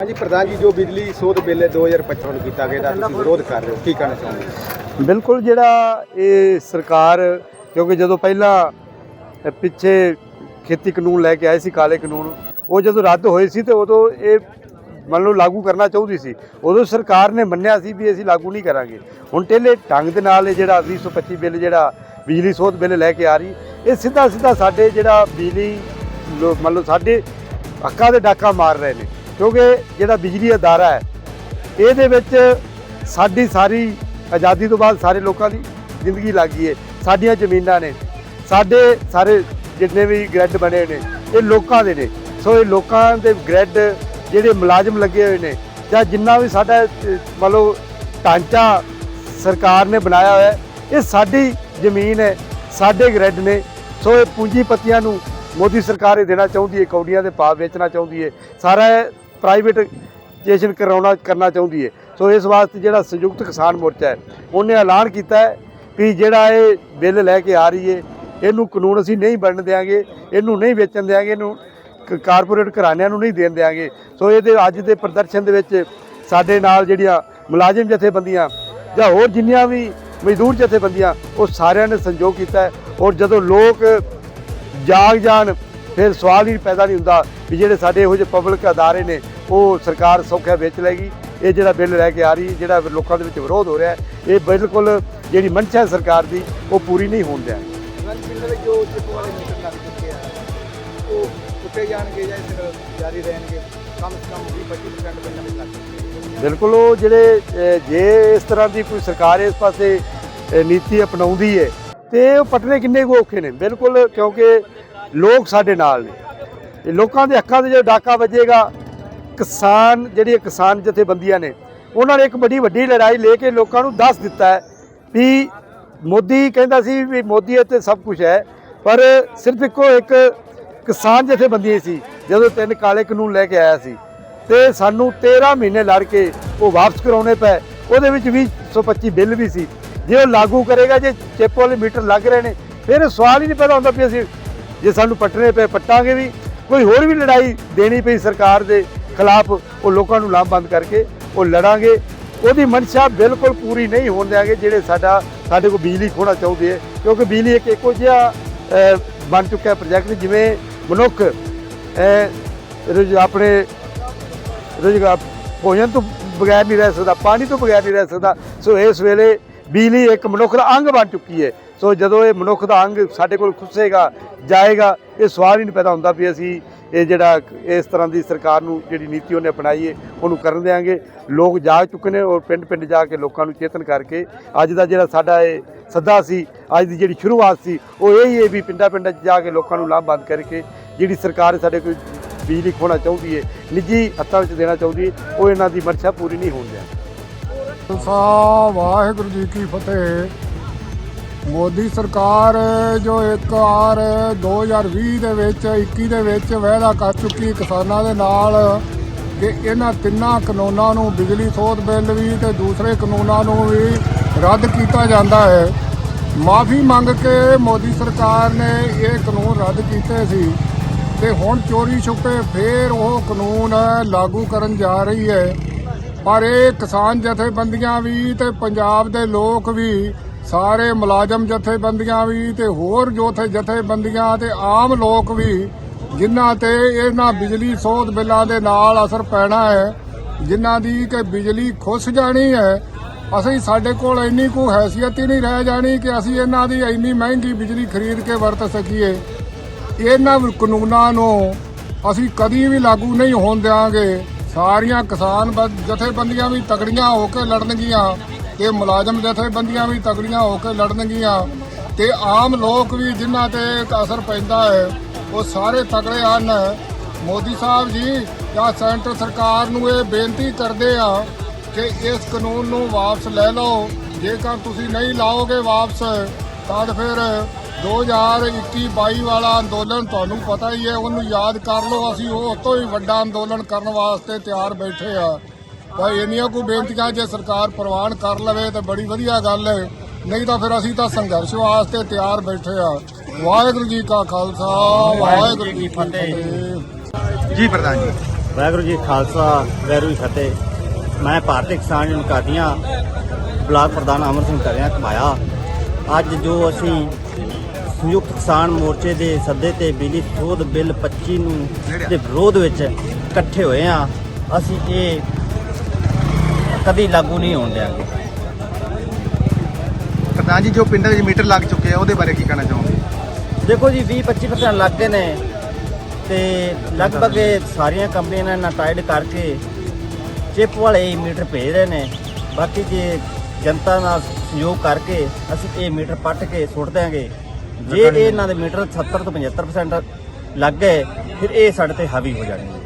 ਹਾਂਜੀ, ਪ੍ਰਧਾਨ ਜੀ, ਜੋ ਬਿਜਲੀ ਸੋਧ ਬਿੱਲ 2055 ਨੂੰ ਕੀਤਾ ਗਿਆ ਦਾ ਤੁਸੀਂ ਵਿਰੋਧ ਕਰ ਰਹੇ ਹੋ। ਕੀ ਕਹਿਣਾ ਚਾਹੁੰਦੇ ਬਿਲਕੁਲ, ਜਿਹੜਾ ਇਹ ਸਰਕਾਰ, ਕਿਉਂਕਿ ਜਦੋਂ ਪਹਿਲਾਂ ਪਿੱਛੇ ਖੇਤੀ ਕਾਨੂੰਨ ਲੈ ਕੇ ਆਏ ਸੀ, ਕਾਲੇ ਕਾਨੂੰਨ, ਉਹ ਜਦੋਂ ਰੱਦ ਹੋਏ ਸੀ ਤੇ ਉਦੋਂ ਇਹ ਮੰਨ ਲਓ ਲਾਗੂ ਕਰਨਾ ਚਾਹੁੰਦੀ ਸੀ। ਉਦੋਂ ਸਰਕਾਰ ਨੇ ਮੰਨਿਆ ਸੀ ਵੀ ਅਸੀਂ ਲਾਗੂ ਨਹੀਂ ਕਰਾਂਗੇ। ਹੁਣ ਟੇਲੇ ਢੰਗ ਦੇ ਨਾਲ ਇਹ ਜਿਹੜਾ 225 ਬਿੱਲ, ਜਿਹੜਾ ਬਿਜਲੀ ਸੋਧ ਬਿੱਲ ਲੈ ਕੇ ਆ ਰਹੀ, ਇਹ ਸਿੱਧਾ ਸਿੱਧਾ ਸਾਡੇ ਜਿਹੜਾ ਬਿਜਲੀ, ਲੋ- ਮੰਨ ਲਓ ਸਾਡੇ ਹੱਕਾਂ ਦੇ ਡਾਕਾ ਮਾਰ ਰਹੇ ਨੇ। ਕਿਉਂਕਿ ਜਿਹੜਾ ਬਿਜਲੀ ਅਦਾਰਾ ਹੈ ਇਹਦੇ ਵਿੱਚ ਸਾਡੀ ਸਾਰੀ ਆਜ਼ਾਦੀ ਤੋਂ ਬਾਅਦ ਸਾਰੇ ਲੋਕਾਂ ਦੀ ਜ਼ਿੰਦਗੀ ਲੱਗ ਗਈ ਹੈ। ਸਾਡੀਆਂ ਜ਼ਮੀਨਾਂ ਨੇ ਸਾਡੇ ਸਾਰੇ ਜਿੰਨੇ ਵੀ ਗ੍ਰੈਡ ਬਣੇ ਨੇ ਇਹ ਲੋਕਾਂ ਦੇ ਨੇ। ਸੋ ਇਹ ਲੋਕਾਂ ਦੇ ਗ੍ਰੈਡ ਜਿਹੜੇ ਮੁਲਾਜ਼ਮ ਲੱਗੇ ਹੋਏ ਨੇ ਜਾਂ ਜਿੰਨਾ ਵੀ ਸਾਡਾ ਅਹ, ਮੰਨ ਲਓ ਢਾਂਚਾ ਸਰਕਾਰ ਨੇ ਬਣਾਇਆ ਹੋਇਆ ਇਹ ਸਾਡੀ ਜ਼ਮੀਨ ਹੈ ਸਾਡੇ ਗ੍ਰੈਡ ਨੇ। ਸੋ ਇਹ ਪੂੰਜੀਪਤੀਆਂ ਨੂੰ ਮੋਦੀ ਸਰਕਾਰ ਇਹ ਦੇਣਾ ਚਾਹੁੰਦੀ ਹੈ ਕੌਡੀਆਂ ਦੇ ਭਾਅ ਵੇਚਣਾ ਚਾਹੁੰਦੀ ਹੈ। ਸਾਰਾ ਪ੍ਰਾਈਵੇਟਾਈਜੇਸ਼ਨ ਕਰਾਉਣਾ, ਕਰਨਾ ਚਾਹੁੰਦੀ ਹੈ। ਸੋ ਇਸ ਵਾਸਤੇ ਜਿਹੜਾ ਸੰਯੁਕਤ ਕਿਸਾਨ ਮੋਰਚਾ ਹੈ, ਉਹਨੇ ਐਲਾਨ ਕੀਤਾ ਹੈ ਵੀ ਜਿਹੜਾ ਇਹ ਬਿੱਲ ਲੈ ਕੇ ਆ ਰਹੀ ਹੈ, ਇਹਨੂੰ ਕਾਨੂੰਨ ਅਸੀਂ ਨਹੀਂ ਬਣਨ ਦੇਵਾਂਗੇ ਇਹਨੂੰ ਨਹੀਂ ਵੇਚਣ ਦੇਵਾਂਗੇ ਇਹਨੂੰ ਕ- ਕਾਰਪੋਰੇਟ ਘਰਾਣਿਆਂ ਨੂੰ ਨਹੀਂ ਦੇਣ ਦੇਵਾਂਗੇ ਸੋ ਇਹਦੇ ਅੱਜ ਦੇ ਪ੍ਰਦਰਸ਼ਨ ਦੇ ਵਿੱਚ ਸਾਡੇ ਨਾਲ ਜਿਹੜੀਆਂ ਮੁਲਾਜ਼ਮ ਜਥੇਬੰਦੀਆਂ ਜਾਂ ਹੋਰ ਜਿੰਨੀਆਂ ਵੀ ਮਜ਼ਦੂਰ ਜਥੇਬੰਦੀਆਂ, ਉਹ ਸਾਰਿਆਂ ਨੇ ਸੰਯੋਗ ਕੀਤਾ ਔਰ ਜਦੋਂ ਲੋਕ ਜਾਗ ਜਾਣ ਫਿਰ ਸਵਾਲ ਹੀ ਪੈਦਾ ਨਹੀਂ ਹੁੰਦਾ ਵੀ ਜਿਹੜੇ ਸਾਡੇ ਇਹੋ ਜਿਹੇ ਪਬਲਿਕ ਅਦਾਰੇ ਨੇ ਉਹ ਸਰਕਾਰ ਸੌਖਿਆ ਵੇਚ ਲੈਗੀ ਇਹ ਜਿਹੜਾ ਬਿੱਲ ਲੈ ਕੇ ਆ ਰਹੀ ਜਿਹੜਾ ਲੋਕਾਂ ਦੇ ਵਿੱਚ ਵਿਰੋਧ ਹੋ ਰਿਹਾ ਇਹ ਬਿਲਕੁਲ ਜਿਹੜੀ ਮਨਸ਼ਾ ਹੈ ਸਰਕਾਰ ਦੀ ਉਹ ਪੂਰੀ ਨਹੀਂ ਹੋਣ ਦਿਆ। ਪ੍ਰਧਾਨ ਪਿੰਡ ਵਿੱਚ ਜੋ ਚਿੱਪ ਵਾਲੇ ਮੀਟਰ ਲੱਗ ਚੁੱਕੇ ਆ ਉਹ ਟੁੱਟੇ ਜਾਣਗੇ ਜਾਂ ਇਸ ਤਰ੍ਹਾਂ ਜਾਰੀ ਰਹਿਣਗੇ ਕਮ ਸੇ ਕਮ 20-25% ਪਿੰਡਾਂ ਵਿੱਚ ਲੱਗ ਚੁੱਕੇ ਆ। ਬਿਲਕੁਲ ਉਹ ਜਿਹੜੇ ਜੇ ਇਸ ਤਰ੍ਹਾਂ ਦੀ ਕੋਈ ਸਰਕਾਰ ਇਸ ਪਾਸੇ ਨੀਤੀ ਅਪਣਾਉਂਦੀ ਹੈ ਤੇ ਉਹ ਪਟਨੇ ਕਿੰਨੇ ਕੁ ਔਖੇ ਨੇ। ਬਿਲਕੁਲ ਕਿਉਂਕਿ ਲੋਕ ਸਾਡੇ ਨਾਲ ਨੇ। ਇਹ ਲੋਕਾਂ ਦੇ ਹੱਕਾਂ ਦੇ ਜੇ ਡਾਕਾ ਵੱਜੇਗਾ, ਕਿਸਾਨ, ਜਿਹੜੀਆਂ ਕਿਸਾਨ ਜਥੇਬੰਦੀਆਂ ਨੇ, ਉਹਨਾਂ ਨੇ ਇੱਕ ਬੜੀ ਵੱਡੀ ਲੜਾਈ ਲੈ ਕੇ ਲੋਕਾਂ ਨੂੰ ਦੱਸ ਦਿੱਤਾ ਹੈ ਵੀ ਮੋਦੀ ਕਹਿੰਦਾ ਸੀ ਵੀ ਮੋਦੀ ਤੇ ਸਭ ਕੁਝ ਹੈ, ਪਰ ਸਿਰਫ ਇੱਕੋ ਇੱਕ ਕਿਸਾਨ ਜਥੇਬੰਦੀਆਂ ਸੀ, ਜਦੋਂ ਤਿੰਨ ਕਾਲੇ ਕਾਨੂੰਨ ਲੈ ਕੇ ਆਇਆ ਸੀ। ਤੇ ਸਾਨੂੰ 13 ਮਹੀਨੇ ਲੜ ਕੇ ਉਹ ਵਾਪਸ ਕਰਾਉਣੇ ਪਏ। ਉਹਦੇ ਵਿੱਚ ਵੀ 125 ਬਿੱਲ ਵੀ ਸੀ। ਜੇ ਉਹ ਲਾਗੂ ਕਰੇਗਾ, ਜੇ ਚਿੱਪ ਵਾਲੇ ਮੀਟਰ ਲੱਗ ਰਹੇ ਨੇ, ਫਿਰ ਸਵਾਲ ਹੀ ਨਹੀਂ ਪੈਦਾ ਹੁੰਦਾ ਵੀ ਅਸੀਂ ਜੇ ਸਾਨੂੰ ਪੱਟਣੇ ਪਏ, ਪੱਟਾਂਗੇ ਵੀ। ਕੋਈ ਹੋਰ ਵੀ ਲੜਾਈ ਦੇਣੀ ਪਈ ਸਰਕਾਰ ਦੇ ਖਿਲਾਫ, ਉਹ ਲੋਕਾਂ ਨੂੰ ਲਾਮਬੰਦ ਕਰਕੇ ਉਹ ਲੜਾਂਗੇ। ਉਹਦੀ ਮਨਸ਼ਾ ਬਿਲਕੁਲ ਪੂਰੀ ਨਹੀਂ ਹੋਣ ਦਿਆਂਗੇ, ਜਿਹੜੇ ਸਾਡਾ, ਸਾਡੇ ਕੋਲ ਬਿਜਲੀ ਖੋਣਾ ਚਾਹੁੰਦੇ ਹੈ ਕਿਉਂਕਿ ਬਿਜਲੀ ਇੱਕ ਇੱਕੋ ਜਿਹਾ ਬਣ ਚੁੱਕਾ ਪ੍ਰੋਜੈਕਟ, ਜਿਵੇਂ ਮਨੁੱਖ ਰੁਜ਼- ਆਪਣੇ ਰੁਜ਼ਗਾਰ, ਭੋਜਨ ਤੋਂ ਬਗੈਰ ਨਹੀਂ ਰਹਿ ਸਕਦਾ, ਪਾਣੀ ਤੋਂ ਬਗੈਰ ਨਹੀਂ ਰਹਿ ਸਕਦਾ। ਸੋ ਇਸ ਵੇਲੇ ਬਿਜਲੀ ਇੱਕ ਮਨੁੱਖ ਦਾ ਅੰਗ ਬਣ ਚੁੱਕੀ ਹੈ। ਸੋ ਜਦੋਂ ਇਹ ਮਨੁੱਖ ਦਾ ਅੰਗ ਸਾਡੇ ਕੋਲ ਖੁੱਸੇਗਾ, ਜਾਏਗਾ, ਇਹ ਸਵਾਲ ਹੀ ਨਹੀਂ ਪੈਦਾ ਹੁੰਦਾ ਵੀ ਅਸੀਂ ਇਹ ਜਿਹੜਾ ਇਸ ਤਰ੍ਹਾਂ ਦੀ ਸਰਕਾਰ ਨੂੰ ਜਿਹੜੀ ਨੀਤੀ ਉਹਨੇ ਅਪਣਾਈ ਹੈ, ਉਹਨੂੰ ਕਰਨ ਦੇਾਂਗੇ ਲੋਕ ਜਾਗ ਚੁੱਕੇ ਨੇ ਔਰ ਪਿੰਡ ਪਿੰਡ ਜਾ ਕੇ ਲੋਕਾਂ ਨੂੰ ਚੇਤਨ ਕਰਕੇ ਅੱਜ ਦਾ ਜਿਹੜਾ ਸਾਡਾ ਇਹ ਸੱਦਾ ਸੀ, ਅੱਜ ਦੀ ਜਿਹੜੀ ਸ਼ੁਰੂਆਤ ਸੀ, ਉਹ ਇਹ ਹੀ ਹੈ ਵੀ ਪਿੰਡਾਂ ਪਿੰਡਾਂ 'ਚ ਜਾ ਕੇ ਲੋਕਾਂ ਨੂੰ ਲਾਭਬੰਦ ਕਰਕੇ ਜਿਹੜੀ ਸਰਕਾਰ ਸਾਡੇ ਕੋਲ ਬਿਜਲੀ ਖੋਣਾ ਚਾਹੁੰਦੀ ਹੈ, ਨਿੱਜੀ ਹੱਥਾਂ ਵਿੱਚ ਦੇਣਾ ਚਾਹੁੰਦੀ ਹੈ, ਉਹ ਇਹਨਾਂ ਦੀ ਮਰਸ਼ਾ ਪੂਰੀ ਨਹੀਂ ਹੋਣ ਦਿਆ। ਖਾਲਸਾ, ਵਾਹਿਗੁਰੂ ਜੀ ਕੀ ਫਤਿਹ। ਮੋਦੀ ਸਰਕਾਰ ਜੋ ਇੱਕ ਆਰ 2020 ਦੇ ਵਿੱਚ 21 ਦੇ ਵਿੱਚ ਵਾਅਦਾ ਕਰ ਚੁੱਕੀ ਕਿਸਾਨਾਂ ਦੇ ਨਾਲ ਕਿ ਇਹਨਾਂ ਤਿੰਨਾਂ ਕਾਨੂੰਨਾਂ ਨੂੰ, ਬਿਜਲੀ ਸੋਧ ਬਿੱਲ ਵੀ ਤੇ ਦੂਸਰੇ ਕਾਨੂੰਨਾਂ ਨੂੰ ਵੀ ਰੱਦ ਕੀਤਾ ਜਾਂਦਾ ਹੈ। ਮਾਫੀ ਮੰਗ ਕੇ ਮੋਦੀ ਸਰਕਾਰ ਨੇ ਇਹ ਕਾਨੂੰਨ ਰੱਦ ਕੀਤੇ ਸੀ ਤੇ ਹੁਣ ਚੋਰੀ ਛੁਪੇ ਫੇਰ ਉਹ ਕਾਨੂੰਨ ਲਾਗੂ ਕਰਨ ਜਾ ਰਹੀ ਹੈ। ਪਰ ਇਹ ਕਿਸਾਨ ਜਥੇਬੰਦੀਆਂ ਵੀ ਤੇ ਪੰਜਾਬ ਦੇ ਲੋਕ ਵੀ ਸਾਰੇ ਮੁਲਾਜ਼ਮ ਜਥੇਬੰਦੀਆਂ ਵੀ ਤੇ ਹੋਰ ਜੋਥੇ ਜਥੇਬੰਦੀਆਂ ਤੇ ਆਮ ਲੋਕ ਵੀ ਜਿਨ੍ਹਾਂ ਤੇ ਇਹਨਾਂ ਬਿਜਲੀ ਸੋਧ ਬਿੱਲਾਂ ਦੇ ਨਾਲ ਅਸਰ ਪੈਣਾ ਹੈ, ਜਿਨ੍ਹਾਂ ਦੀ ਕਿ ਬਿਜਲੀ ਖੁੱਸ ਜਾਣੀ ਹੈ, ਅਸੀਂ ਸਾਡੇ ਕੋਲ ਇੰਨੀ ਕੋ ਹੈਸੀਅਤ ਹੀ ਨਹੀਂ ਰਹਿ ਜਾਣੀ ਕਿ ਅਸੀਂ ਇਹਨਾਂ ਦੀ ਇੰਨੀ ਮਹਿੰਗੀ ਬਿਜਲੀ ਖਰੀਦ ਕੇ ਵਰਤ ਸਕੀਏ। ਇਹਨਾਂ ਕਾਨੂੰਨਾਂ ਨੂੰ ਅਸੀਂ ਕਦੀ ਵੀ ਲਾਗੂ ਨਹੀਂ ਹੋਣ ਦਿਆਂਗੇ। ਸਾਰੀਆਂ ਕਿਸਾਨ ਬ- ਜਥੇਬੰਦੀਆਂ ਵੀ ਤਕੜੀਆਂ ਹੋ ਕੇ ਲੜਨਗੀਆਂ। ਤੇ ਮੁਲਾਜ਼ਮ ਜਥੇਬੰਦੀਆਂ ਵੀ ਤਗੜੀਆਂ ਹੋ ਕੇ ਲੜਨਗੀਆਂ ਤੇ ਆਮ ਲੋਕ ਵੀ ਜਿਨ੍ਹਾਂ ਤੇ ਅਸਰ ਪੈਂਦਾ ਹੈ, ਉਹ ਸਾਰੇ ਤਗੜੇ ਹਨ। ਮੋਦੀ ਸਾਹਿਬ ਜੀ ਜਾਂ ਸੈਂਟਰ ਸਰਕਾਰ ਨੂੰ ਇਹ ਬੇਨਤੀ ਕਰਦੇ ਆ ਕਿ ਇਸ ਕਾਨੂੰਨ ਨੂੰ ਵਾਪਸ ਲੈ ਲਓ। ਜੇਕਰ ਤੁਸੀਂ ਨਹੀਂ ਲਾਓਗੇ ਵਾਪਸ ਤਾਂ ਫਿਰ 2021-22 ਵਾਲਾ ਅੰਦੋਲਨ ਤੁਹਾਨੂੰ ਪਤਾ ਹੀ ਹੈ, ਉਹਨੂੰ ਯਾਦ ਕਰ ਲਓ। ਅਸੀਂ ਉਹ ਤੋਂ ਹੀ ਵੱਡਾ ਅੰਦੋਲਨ ਕਰਨ ਵਾਸਤੇ ਤਿਆਰ ਬੈਠੇ ਆ। ਭਾਈ ਇੰਨੀਆਂ ਕੋ ਬੇਨਤੀਆਂ ਜੇ ਸਰਕਾਰ ਪ੍ਰਵਾਨ ਕਰ ਲਵੇ ਤਾਂ ਬੜੀ ਵਧੀਆ ਗੱਲ ਹੈ। ਨਹੀਂ ਤਾਂ ਫਿਰ ਅਸੀਂ ਤਾਂ ਸੰਘਰਸ਼ ਵਾਸਤੇ ਤਿਆਰ ਬੈਠੇ ਆ। ਵਾਹਿਗੁਰੂ ਜੀ ਕਾ ਖਾਲਸਾ ਵਾਹਿਗੁਰੂ ਜੀ ਕੀ ਫਤਿਹ। ਜੀ ਪ੍ਰਧਾਨ ਜੀ। ਵਾਹਿਗੁਰੂ ਜੀ ਖਾਲਸਾ ਵਾਹਿਗੁਰੂ ਜੀ ਫਤਿਹ। ਮੈਂ ਭਾਰਤੀ ਕਿਸਾਨ ਯੂਨੀਅਨ ਕਾਦੀਆਂ ਬਲਾਕ ਪ੍ਰਧਾਨ ਅਮਰ ਸਿੰਘ ਕਰਿਆ ਕਮਾਇਆ ਅੱਜ ਜੋ ਅਸੀਂ ਸੰਯੁਕਤ ਕਿਸਾਨ ਮੋਰਚੇ ਦੇ ਸੱਦੇ ਤੇ ਬਿਜਲੀ ਸੋਧ ਬਿੱਲ 25 ਨੂੰ ਦੇ ਵਿਰੋਧ ਵਿੱਚ ਇਕੱਠੇ ਹੋਏ ਆ ਅਸੀਂ ਇਹ ਕਦੀ ਲਾਗੂ ਨਹੀਂ ਹੋਣ ਦਿਆਂਗੇ ਪ੍ਰਧਾਨ ਜੀ ਜੋ ਪਿੰਡਾਂ ਵਿੱਚ ਮੀਟਰ ਲੱਗ ਚੁੱਕੇ ਆ ਉਹਦੇ ਬਾਰੇ ਕੀ ਕਹਿਣਾ ਚਾਹੋਗੇ? ਦੇਖੋ ਜੀ 20 25% ਲੱਗ ਗਏ ਨੇ ਤੇ ਲਗਭਗ ਇਹ ਸਾਰੀਆਂ ਕੰਪਨੀਆਂ ਨੇ ਟਾਈਡ ਕਰਕੇ ਚਿਪ ਵਾਲੇ ਮੀਟਰ ਭੇਜ ਰਹੇ ਨੇ। ਬਾਕੀ ਜੇ ਜਨਤਾ ਨਾਲ ਸਹਿਯੋਗ ਕਰਕੇ ਅਸੀਂ ਇਹ ਮੀਟਰ ਪੱਟ ਕੇ ਸੁੱਟ ਦਿਆਂਗੇ। ਜੇ ਇਹਨਾਂ ਦੇ ਮੀਟਰ 70 ਤੋਂ 75% ਲੱਗ ਗਏ ਫਿਰ ਇਹ ਸਾਡੇ ਤੇ ਹਾਵੀ ਹੋ ਜਾਣਗੇ।